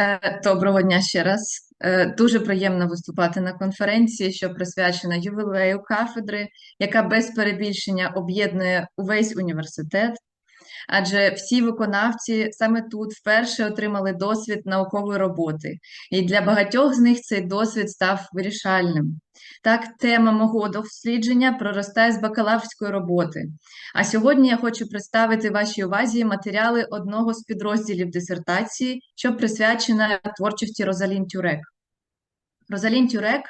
Е, Доброго дня ще раз. Е, Дуже приємно виступати на конференції, що присвячена ювілею кафедри, яка без перебільшення об'єднує увесь університет. Адже всі виконавці саме тут вперше отримали досвід наукової роботи, і для багатьох з них цей досвід став вирішальним. Так, тема мого дослідження проростає з бакалаврської роботи. А сьогодні я хочу представити вашій увазі матеріали одного з підрозділів дисертації, що присвячена творчості Розалін Тюрек. Розалін Тюрек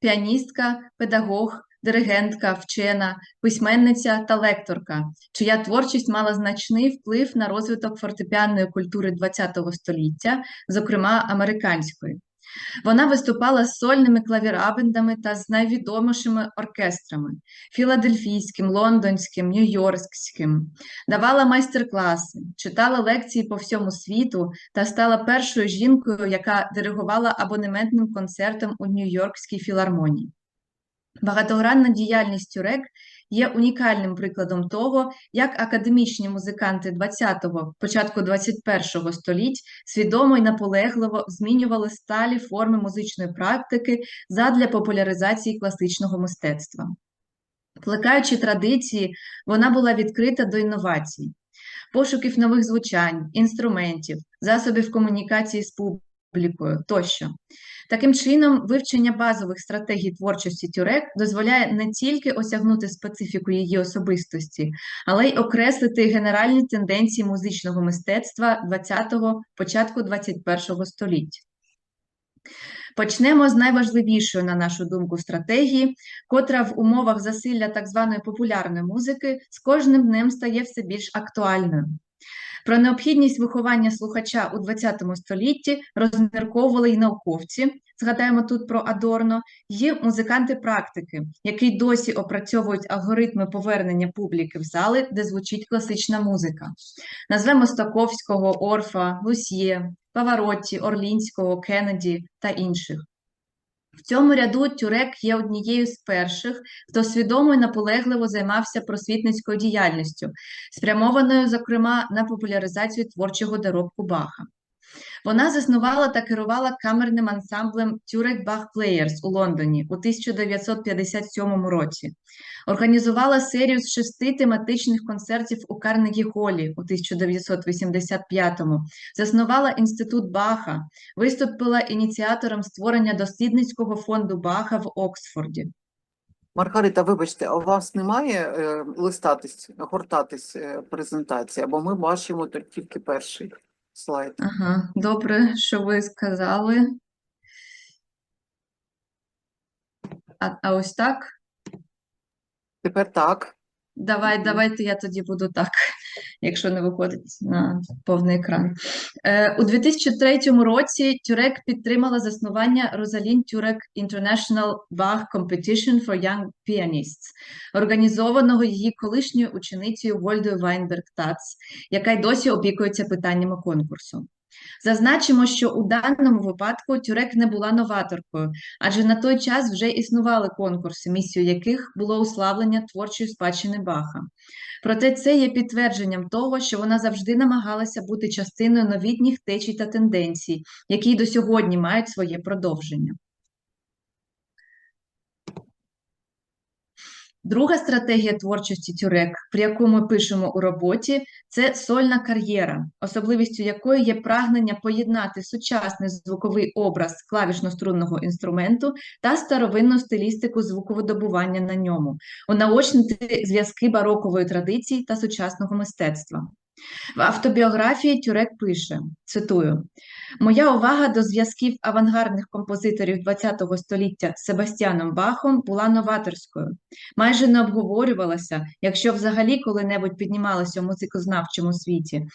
піаністка, педагог, диригентка, вчена, письменниця та лекторка, чия творчість мала значний вплив на розвиток фортепіанної культури ХХ століття, зокрема американської. Вона виступала з сольними клавірабендами та з найвідомішими оркестрами філадельфійським, лондонським, нью-йоркським, давала майстер-класи, читала лекції по всьому світу та стала першою жінкою, яка диригувала абонементним концертом у Нью-Йоркській філармонії. Багатогранна діяльність Тюрек є унікальним прикладом того, як академічні музиканти ХХ, початку ХХІ століть свідомо і наполегливо змінювали сталі форми музичної практики задля популяризації класичного мистецтва. Плекаючи традиції, вона була відкрита до інновацій, пошуків нових звучань, інструментів, засобів комунікації з публікою тощо. Таким чином, вивчення базових стратегій творчості тюрек дозволяє не тільки осягнути специфіку її особистості, але й окреслити генеральні тенденції музичного мистецтва ХХ, початку ХХІ століття. Почнемо з найважливішої, на нашу думку, стратегії, котра в умовах засилля так званої популярної музики з кожним днем стає все більш актуальною. Про необхідність виховання слухача у ХХ столітті розмірковували й науковці, згадаємо тут про Адорно, є музиканти-практики, які досі опрацьовують алгоритми повернення публіки в зали, де звучить класична музика. Назвемо Стаковського, Орфа, Лусьє, Паваротті, Орлінського, Кеннеді та інших. В цьому ряду Тюрек є однією з перших, хто свідомо і наполегливо займався просвітницькою діяльністю, спрямованою, зокрема, на популяризацію творчого доробку Баха. Вона заснувала та керувала камерним ансамблем Turek Bach Players у Лондоні у 1957 році. Організувала серію з шести тематичних концертів у Карнегі Холі у 1985-му, заснувала інститут Баха, виступила ініціатором створення дослідницького фонду Баха в Оксфорді. Маргарита, вибачте, а у вас немає е, листатись, гортатись е, презентація, бо ми бачимо тільки перший слайд. Ага, добре, що ви сказали. А, а ось так? Тепер так. Давай, давайте я тоді буду так, якщо не виходить на повний екран. Е, у 2003 році Тюрек підтримала заснування Розалін Тюрек International Bach Competition for Young Pianists, організованого її колишньою ученицею Вольдою Вайнберг Тац, яка й досі опікується питаннями конкурсу. Зазначимо, що у даному випадку Тюрек не була новаторкою, адже на той час вже існували конкурси, місією яких було уславлення творчої спадщини Баха. Проте це є підтвердженням того, що вона завжди намагалася бути частиною новітніх течій та тенденцій, які до сьогодні мають своє продовження. Друга стратегія творчості тюрек, про яку ми пишемо у роботі, це сольна кар'єра, особливістю якої є прагнення поєднати сучасний звуковий образ клавішно-струнного інструменту та старовинну стилістику звуководобування на ньому, унаочнити зв'язки барокової традиції та сучасного мистецтва. В автобіографії Тюрек пише, цитую, Моя увага до зв'язків авангардних композиторів ХХ століття з Себастьяном Бахом була новаторською, майже не обговорювалася, якщо взагалі коли-небудь піднімалася у музикознавчому світі.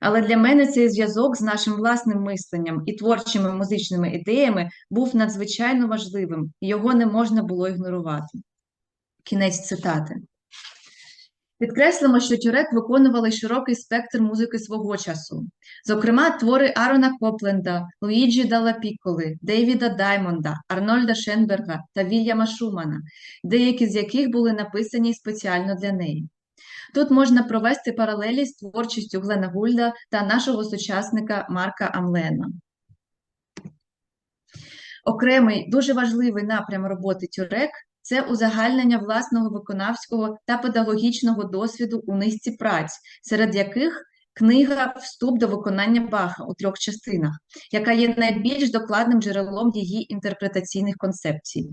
Але для мене цей зв'язок з нашим власним мисленням і творчими музичними ідеями був надзвичайно важливим, і його не можна було ігнорувати. Кінець цитати. Підкреслимо, що Тюрек виконували широкий спектр музики свого часу, зокрема, твори Арона Копленда, Луїджі Далла Пікколи, Дейвіда Даймонда, Арнольда Шенберга та Вільяма Шумана, деякі з яких були написані спеціально для неї. Тут можна провести паралелі з творчістю Глена Гульда та нашого сучасника Марка Амлена. Окремий дуже важливий напрям роботи Тюрек це узагальнення власного виконавського та педагогічного досвіду у низці праць, серед яких книга Вступ до виконання Баха у трьох частинах, яка є найбільш докладним джерелом її інтерпретаційних концепцій.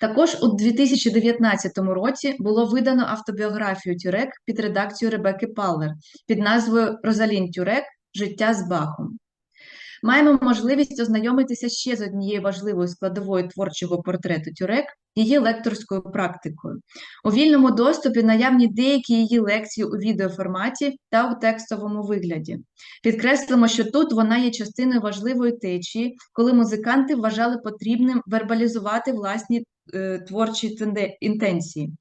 Також у 2019 році було видано автобіографію Тюрек під редакцією Ребекки Паллер під назвою Розалін Тюрек Життя з Бахом. Маємо можливість ознайомитися ще з однією важливою складовою творчого портрету Тюрек її лекторською практикою. У вільному доступі наявні деякі її лекції у відеоформаті та у текстовому вигляді. Підкреслимо, що тут вона є частиною важливої течії, коли музиканти вважали потрібним вербалізувати власні творчі тенде- інтенції.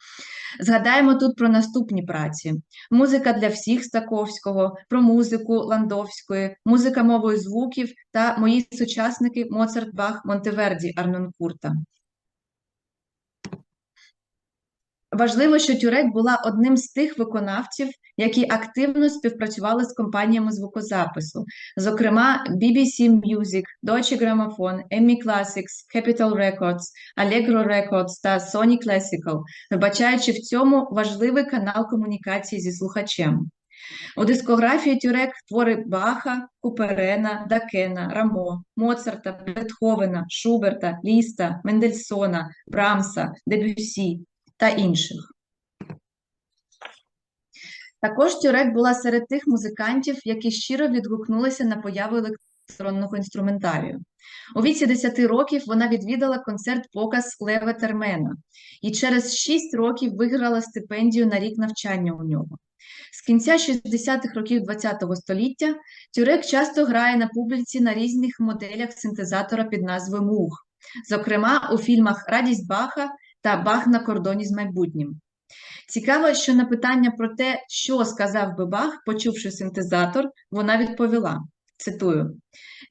Згадаємо тут про наступні праці: музика для всіх Стаковського, про музику Ландовської, музика мовою звуків та мої сучасники Моцарт, Бах, Монтеверді Арнонкурта. Важливо, що Тюрек була одним з тих виконавців, які активно співпрацювали з компаніями звукозапису, зокрема BBC Music, Deutsche Grammophon, EMI Classics, Capitol Records, Allegro Records та Sony Classical, вбачаючи в цьому важливий канал комунікації зі слухачем. У дискографії Тюрек твори Баха, Куперена, Дакена, Рамо, Моцарта, Бетховена, Шуберта, Ліста, Мендельсона, Брамса, Дебюсі та інших. Також Тюрек була серед тих музикантів, які щиро відгукнулися на появу електронного інструментарію. У віці 10 років вона відвідала концерт-показ Лева Термена і через 6 років виграла стипендію на рік навчання у нього. З кінця 60-х років ХХ століття Тюрек часто грає на публіці на різних моделях синтезатора під назвою Муг, зокрема у фільмах Радість Баха та Бах на кордоні з майбутнім. Цікаво, що на питання про те, що сказав би Бах, почувши синтезатор, вона відповіла: цитую: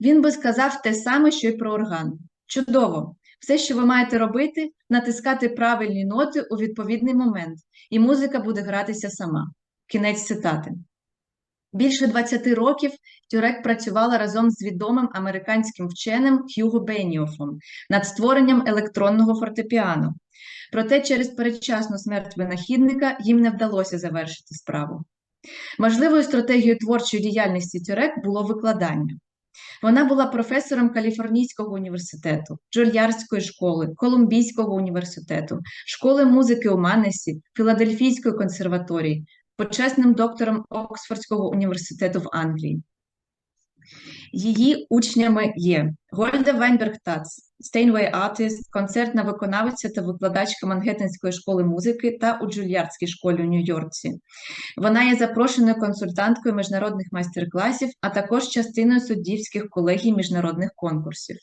Він би сказав те саме, що й про орган. Чудово! Все, що ви маєте робити, натискати правильні ноти у відповідний момент, і музика буде гратися сама. Кінець цитати. Більше 20 років Тюрек працювала разом з відомим американським вченим Хьюго Беніофом над створенням електронного фортепіано. Проте через передчасну смерть винахідника їм не вдалося завершити справу. Важливою стратегією творчої діяльності Тюрек було викладання. Вона була професором Каліфорнійського університету, Джульярської школи, Колумбійського університету, школи музики у Маннесі, Філадельфійської консерваторії, почесним доктором Оксфордського університету в Англії. Її учнями є Гольда Вайнберг Тац, Стейнвей Артист, концертна виконавиця та викладачка Мангеттенської школи музики та у Джульярдській школі у Нью-Йоркці. Вона є запрошеною консультанткою міжнародних майстер-класів, а також частиною суддівських колегій міжнародних конкурсів.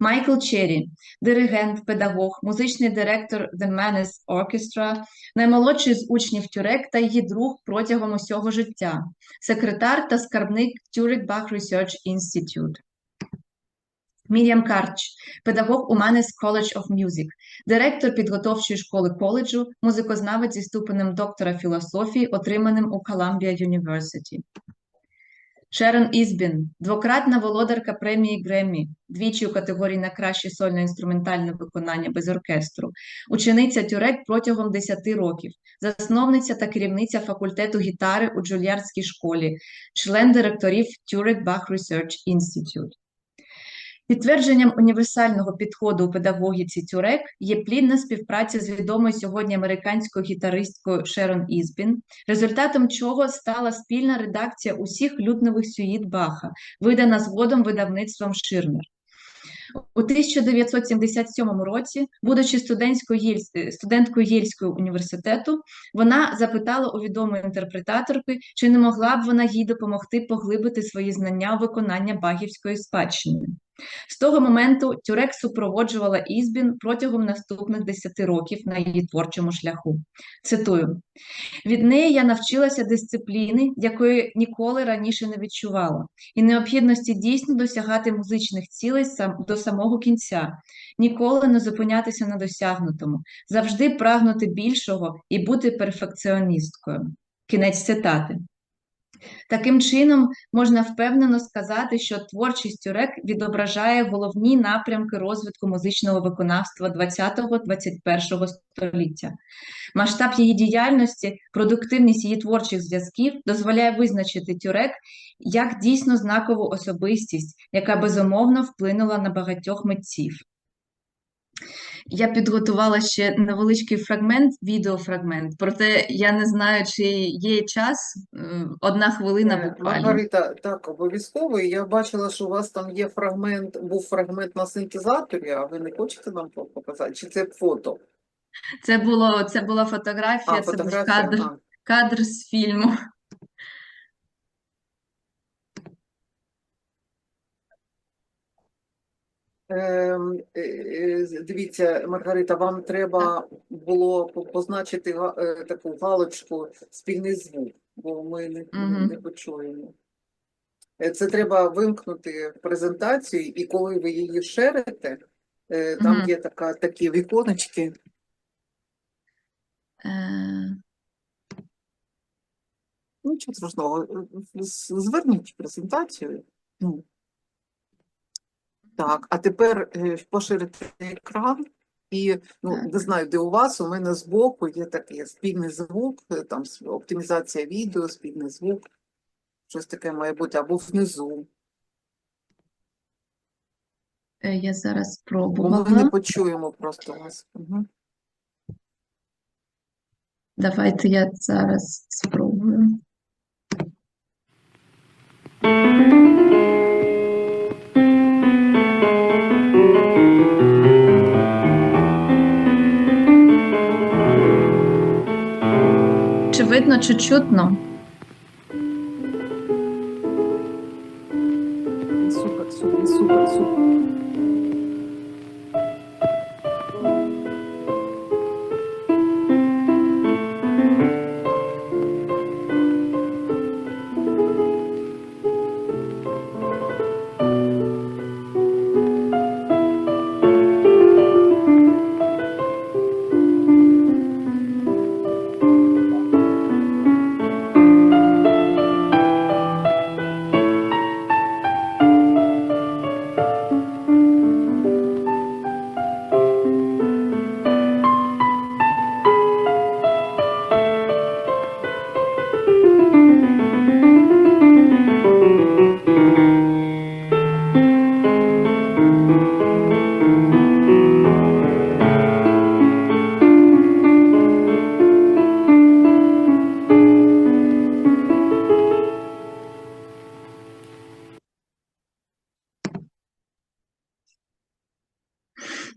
Майкл Черрі, диригент, педагог, музичний директор The Manes Orchestra, наймолодший з учнів Тюрек та її друг протягом усього життя, секретар та скарбник Turek Bach Research Institute. Мір'ям Карч, педагог у Manes College of Music, директор підготовчої школи коледжу, музикознавець зі ступенем доктора філософії, отриманим у Columbia University. Шерон Ізбін, двократна володарка премії Греммі, двічі у категорії на краще сольно інструментальне виконання без оркестру, учениця Тюрек протягом 10 років, засновниця та керівниця факультету гітари у Джульярдській школі, член директорів Turek Bach Research Institute. Підтвердженням універсального підходу у педагогіці Тюрек є плідна співпраця з відомою сьогодні американською гітаристкою Шерон Ізбін, результатом чого стала спільна редакція усіх лютневих сюїт Баха, видана згодом видавництвом Ширнер. У 1977 році, будучи студентською студенткою Єльського університету, вона запитала у відомої інтерпретаторки, чи не могла б вона їй допомогти поглибити свої знання виконання багівської спадщини. З того моменту Тюрек супроводжувала Ізбін протягом наступних 10 років на її творчому шляху. Цитую: від неї я навчилася дисципліни, якої ніколи раніше не відчувала, і необхідності дійсно досягати музичних цілей до самого кінця, ніколи не зупинятися на досягнутому, завжди прагнути більшого і бути перфекціоністкою. Кінець цитати. Таким чином, можна впевнено сказати, що творчість Тюрек відображає головні напрямки розвитку музичного виконавства ХХ-XXI століття. Масштаб її діяльності, продуктивність її творчих зв'язків дозволяє визначити Тюрек як дійсно знакову особистість, яка безумовно вплинула на багатьох митців. Я підготувала ще невеличкий фрагмент, відеофрагмент, проте я не знаю, чи є час, е, одна хвилина Е, буквально. Маргарита, так, обов'язково. Я бачила, що у вас там є фрагмент, був фрагмент на синтезаторі, а ви не хочете нам показати? Чи це фото? Це було, це була фотографія, А, це був кадр, кадр з фільму. Ем, е, е, з- Дивіться, Маргарита, вам треба було позначити е, таку галочку спільний звук, бо ми не, Мгм. не почуємо. Е, Це треба вимкнути презентацію, і коли ви її шерите, е, там Мгм. є така, такі віконечки. Е, Нічого страшного. е, Зверніть презентацію. Ну. Так, а тепер е, поширити екран. І ну, не знаю, де у вас, у мене збоку є такий спільний звук, е, там оптимізація відео, спільний звук. Щось таке має бути, або внизу. е, Я зараз Бо ми не почуємо просто вас. Угу. Давайте я зараз спробую. Видно, чи чутно? Супер, супер, супер, супер.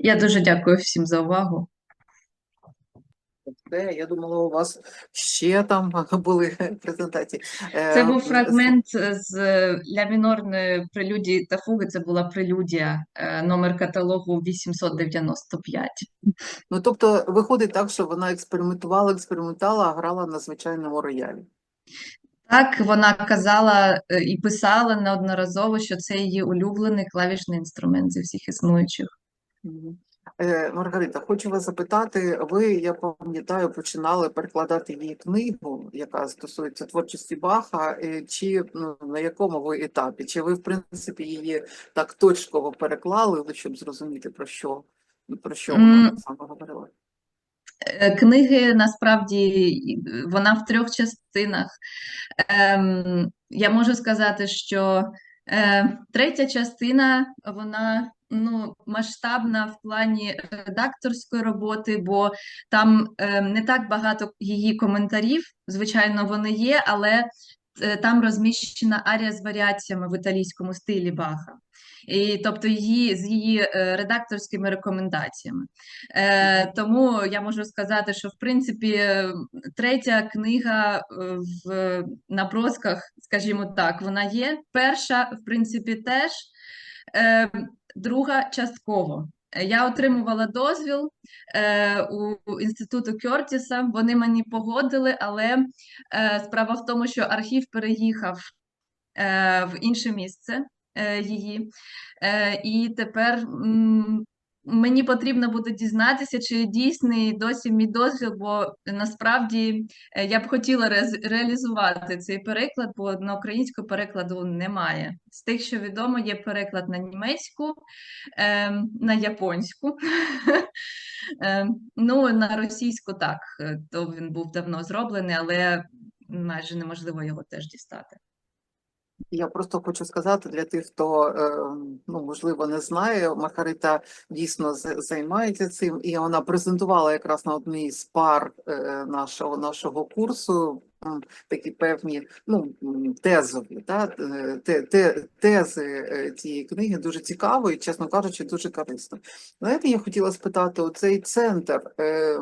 Я дуже дякую всім за увагу. Я думала, у вас ще там були презентації. Це Е, був фрагмент з ля мінорної прелюдії та фуги. Це була прелюдія, е, номер каталогу 895. Ну, тобто, виходить так, що вона експериментувала, експериментувала, а грала на звичайному роялі. Так, вона казала е, і писала неодноразово, що це її улюблений клавішний інструмент зі всіх існуючих. Е, Маргарита, хочу вас запитати, ви, я пам'ятаю, починали перекладати її книгу, яка стосується творчості Баха, е, чи ну, на якому ви етапі? Чи ви, в принципі, її так точково переклали, щоб зрозуміти, про що, про що вона саме говорила? Е, Книги насправді вона в трьох частинах. Ем, я можу сказати, що е, третя частина вона ну, масштабна в плані редакторської роботи, бо там е, не так багато її коментарів. Звичайно, вони є, але е, там розміщена арія з варіаціями в італійському стилі Баха. І, тобто її з її е, редакторськими рекомендаціями. Е, тому я можу сказати, що в принципі е, третя книга е, в набросках, скажімо так, вона є. Перша, в принципі, теж, е, друга частково. Е, Я отримувала дозвіл е, у інституту Кьортіса. Вони мені погодили, але е, справа в тому, що архів переїхав е, в інше місце е, її. Е, і тепер мені потрібно буде дізнатися, чи дійсний досі мій дозвіл, бо насправді е, я б хотіла рез- реалізувати цей переклад, бо на українську перекладу немає. З тих, що відомо, є переклад на німецьку, ем, на японську. Ем, Ну, на російську так, е, то він був давно зроблений, але майже неможливо його теж дістати. Я просто хочу сказати для тих, хто е, ну можливо не знає, Маргарита дійсно займається цим, і вона презентувала якраз на одній з пар е, нашого нашого курсу такі певні ну тезові, да, е, те, те, тези е, цієї книги дуже цікаво і, чесно кажучи, дуже корисно. Знаєте, я хотіла спитати оцей центр, е,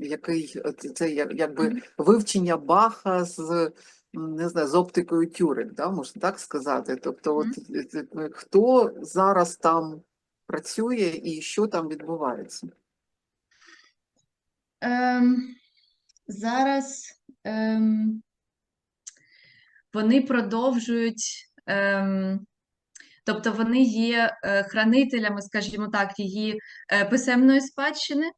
який це якби вивчення Баха з не знаю, з оптикою Тюринг, да, можна так сказати. Тобто, от Мгм. е, е, хто зараз там працює і що там відбувається? Ем, зараз ем, вони продовжують, ем, тобто вони є е, хранителями, скажімо так, її е, писемної спадщини, е,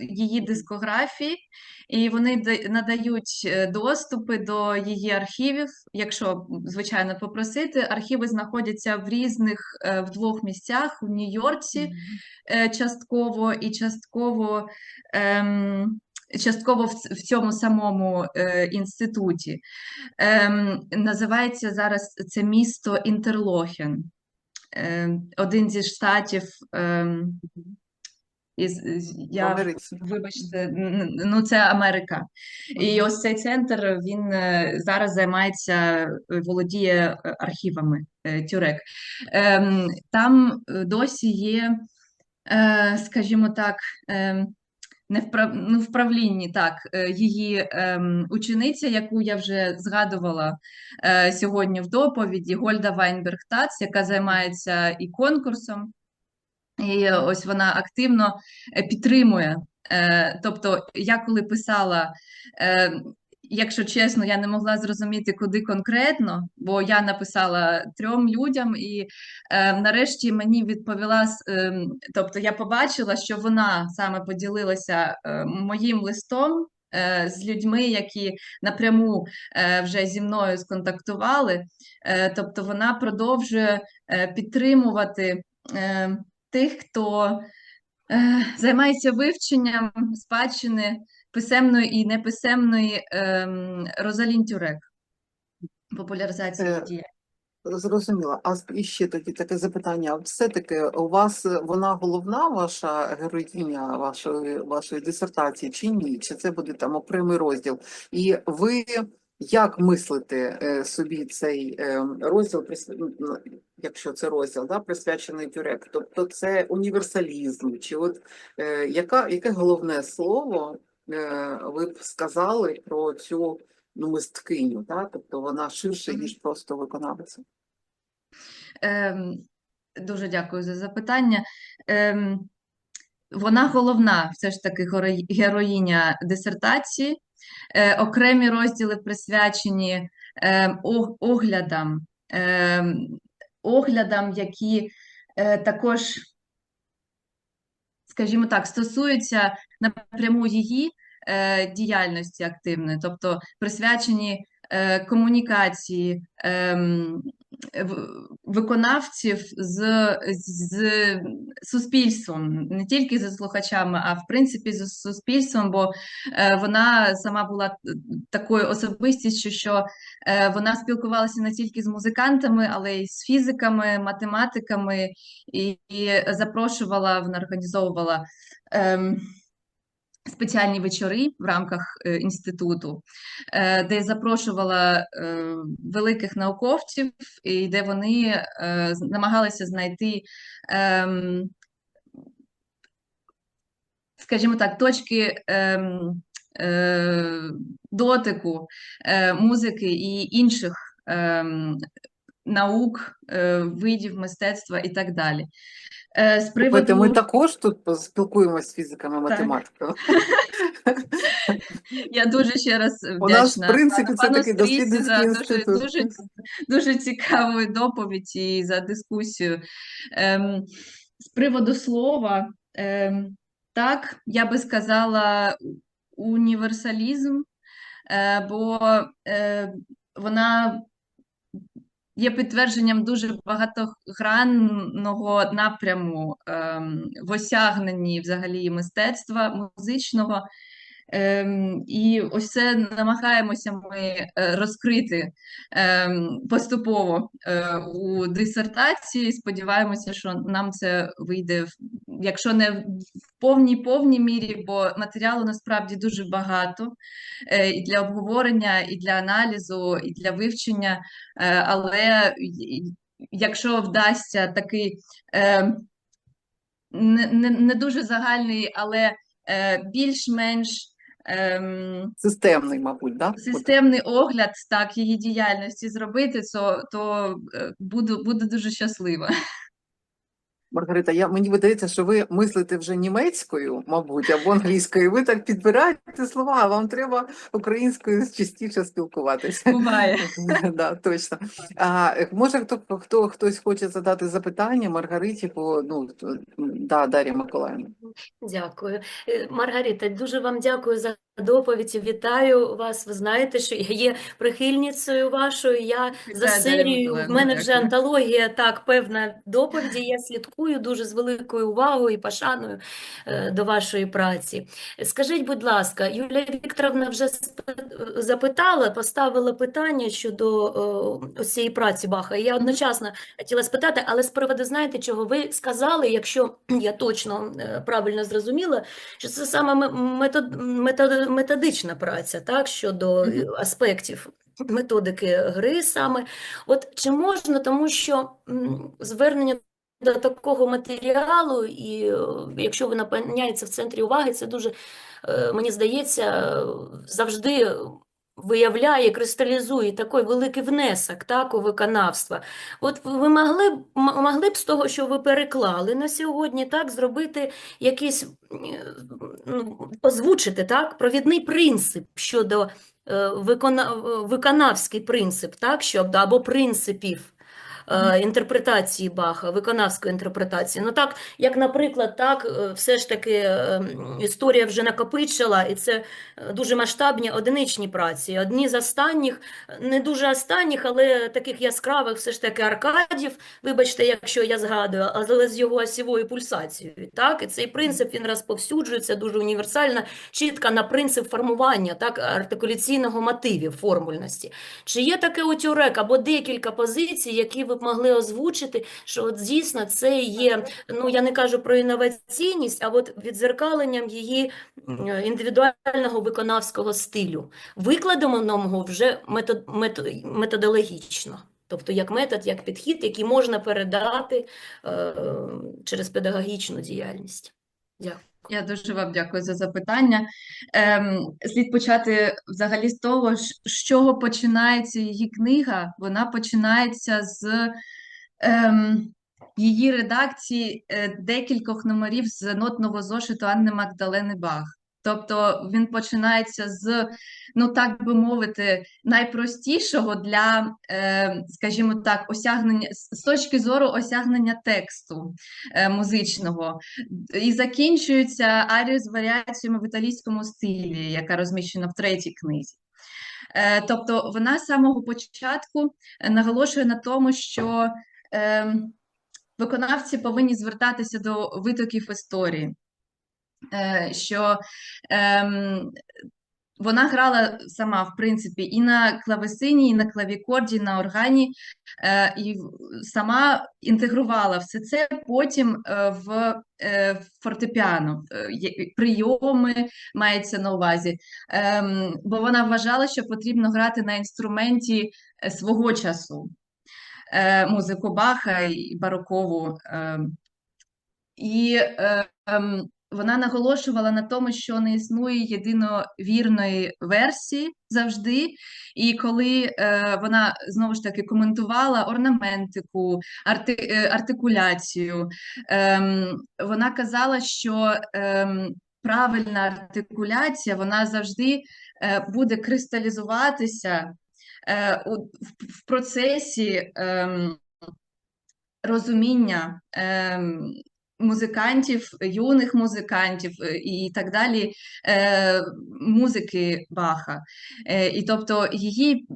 її дискографії, і вони надають е, доступи до її архівів, якщо, звичайно, попросити. Архіви знаходяться в різних е, в двох місцях: у Нью-Йорці е, частково і частково. Ем, Частково в, цьому самому е, інституті. Ем, називається зараз це місто Інтерлохен, ем, один зі штатів. Ем, із, я, Америці? вибачте, ну це Америка. І ось цей центр він е, зараз займається, е, володіє е, архівами тюрек. Ем, Там досі є, скажімо так, ем, не вправ... ну, в правлінні, так, її ем, учениця, яку я вже згадувала е, сьогодні в доповіді, Гольда Вайнберг-Тац, яка займається і конкурсом, і ось вона активно е, підтримує. Е, Тобто, я коли писала, е, якщо чесно, я не могла зрозуміти, куди конкретно, бо я написала трьом людям, і нарешті мені відповіла, тобто я побачила, що вона саме поділилася моїм листом. З людьми, які напряму вже зі мною сконтактували, тобто вона продовжує підтримувати тих, хто е, займається вивченням спадщини писемної і неписемної ем, Розалін Тюрек, популяризації Е. Зрозуміла. А ще тоді таке запитання. Все-таки у вас е, вона головна ваша героїня вашої, вашої дисертації чи ні? Чи це буде там окремий розділ? І ви як мислите е, собі цей е, розділ, якщо це розділ, да, присвячений Тюрек? Тобто це універсалізм? Чи от е, яка, яке головне слово ви б сказали про цю ну, мисткиню? Да? Тобто вона ширше, ніж просто виконавиця? Ем, дуже дякую за запитання. Ем, вона головна, все ж таки, герої- героїня дисертації. Е, окремі розділи присвячені ем, оглядам, ем, оглядам, які е, також, скажімо так, стосуються напряму її е, діяльності активної, тобто присвячені е, комунікації ем, виконавців з, з суспільством, не тільки зі слухачами, а в принципі з суспільством, бо е, вона сама була такою особистістю, що е, вона спілкувалася не тільки з музикантами, але й з фізиками, математиками, і, і запрошувала, вона організовувала. ем, Спеціальні вечори в рамках е, інституту, е, де запрошувала е, великих науковців, і де вони намагалися знайти, ем, скажімо так, точки ем, дотику музики і інших ем, наук, е, видів мистецтва і так далі. З Слухайте, ми також тут спілкуємося з фізиками, математиками. Я дуже ще раз У нас, в принципі, це такий дослідницький за дуже, дуже, дуже цікаву доповідь і за дискусію. Ем, з приводу слова, ем, так, я би сказала універсалізм, е, бо е, вона є підтвердженням дуже багатогранного напряму ем, в осягненні взагалі мистецтва музичного. Ем, і ось це намагаємося ми е, розкрити ем, поступово е, у дисертації. Сподіваємося, що нам це вийде, якщо не в повній повній мірі, бо матеріалу насправді дуже багато е, і для обговорення, і для аналізу, і для вивчення. Але якщо вдасться такий не, дуже загальний, але більш-менш ем, Системний, мабуть, да? Системний огляд так її діяльності зробити, то, то е, буду, буду дуже щаслива. Маргарита, я, мені видається, що ви мислите вже німецькою, мабуть, або англійською. Ви так підбираєте слова, а вам треба українською частіше спілкуватися. Буває. Да, точно. А, може, хто, хто, хтось хоче задати запитання Маргариті, бо, ну, да, Дар'я Миколаївна. Дякую. Е, Маргарита, дуже вам дякую за доповідь. Вітаю вас. Ви знаєте, що я є прихильницею вашою. Я за Вітаю, серією, в мене вже дякую. антологія, так, певна доповіді. Я слідкую дуже з великою увагою і пошаною е, до вашої праці. Скажіть, будь ласка, Юлія Вікторовна вже запитала, поставила питання щодо е, ось цієї праці Баха. Я одночасно хотіла спитати, але з приводу, знаєте, чого ви сказали, якщо я точно е, правильно зрозуміла, що це саме метод, метод, методична праця, так, щодо е, аспектів методики гри саме. От чи можна, тому що звернення до такого матеріалу, і е, якщо він опиняється в центрі уваги, це дуже, е, мені здається, завжди виявляє, кристалізує такий великий внесок так, у виконавства. От ви могли б, могли б з того, що ви переклали на сьогодні, так, зробити якийсь, е, ну, озвучити, так, провідний принцип щодо викона, виконавський принцип, так, щоб, або принципів е, інтерпретації Баха, виконавської інтерпретації. Ну так, як, наприклад, так, е, все ж таки е, історія вже накопичила, і це дуже масштабні одиничні праці. Одні з останніх, не дуже останніх, але таких яскравих, все ж таки Аркадів, вибачте, якщо я згадую, але з його осівою пульсацією. Так? І цей принцип він розповсюджується дуже універсально, чітко на принцип формування так, артикуляційного мотивів, формульності. Чи є таке у Тюрек або декілька позицій, які ви б могли озвучити, що от дійсно це є, ну я не кажу про інноваційність, а от відзеркаленням її індивідуального виконавського стилю, викладеного вже метод, метод, методологічно. Тобто як метод, як підхід, який можна передати е, через педагогічну діяльність. Дякую. Я дуже вам дякую за запитання. Ем, слід почати взагалі з того, з чого починається її книга. Вона починається з ем, її редакції е, декількох номерів з нотного зошиту Анни Магдалени Бах. Тобто він починається з, ну так би мовити, найпростішого для, е, скажімо так, осягнення з точки зору осягнення тексту е, музичного. І закінчується арією з варіаціями в італійському стилі, яка розміщена в третій книзі. Е, Тобто вона з самого початку е, наголошує на тому, що е, виконавці повинні звертатися до витоків історії, що ем, вона грала сама, в принципі, і на клавесині, і на клавікорді, і на органі, е, і сама інтегрувала все це потім е, в е, фортепіано, е, прийоми мається на увазі. Ем, Бо вона вважала, що потрібно грати на інструменті е, свого часу, е, музику Баха і барокову. ем, і е, ем, вона наголошувала на тому, що не існує єдиновірної версії завжди. І коли е, вона знову ж таки коментувала орнаментику, арти, е, артикуляцію, ем, вона казала, що ем, правильна артикуляція вона завжди е, буде кристалізуватися е, у, в, процесі. ем, розуміння ем, музикантів, юних музикантів е, і так далі, е, музики Баха. Е, І тобто її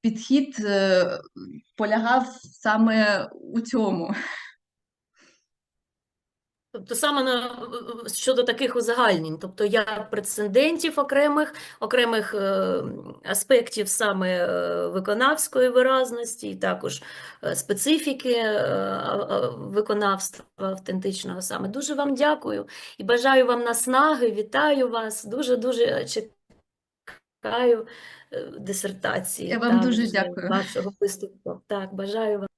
підхід полягав саме у цьому. Тобто саме на, щодо таких узагальнень, тобто як прецедентів окремих, окремих е, аспектів саме е, виконавської виразності, і також е, специфіки е, виконавства автентичного саме. Дуже вам дякую і бажаю вам наснаги, вітаю вас, дуже-дуже чекаю е, дисертації. Я вам так, дуже дякую. вашого виступу. Так, бажаю вам.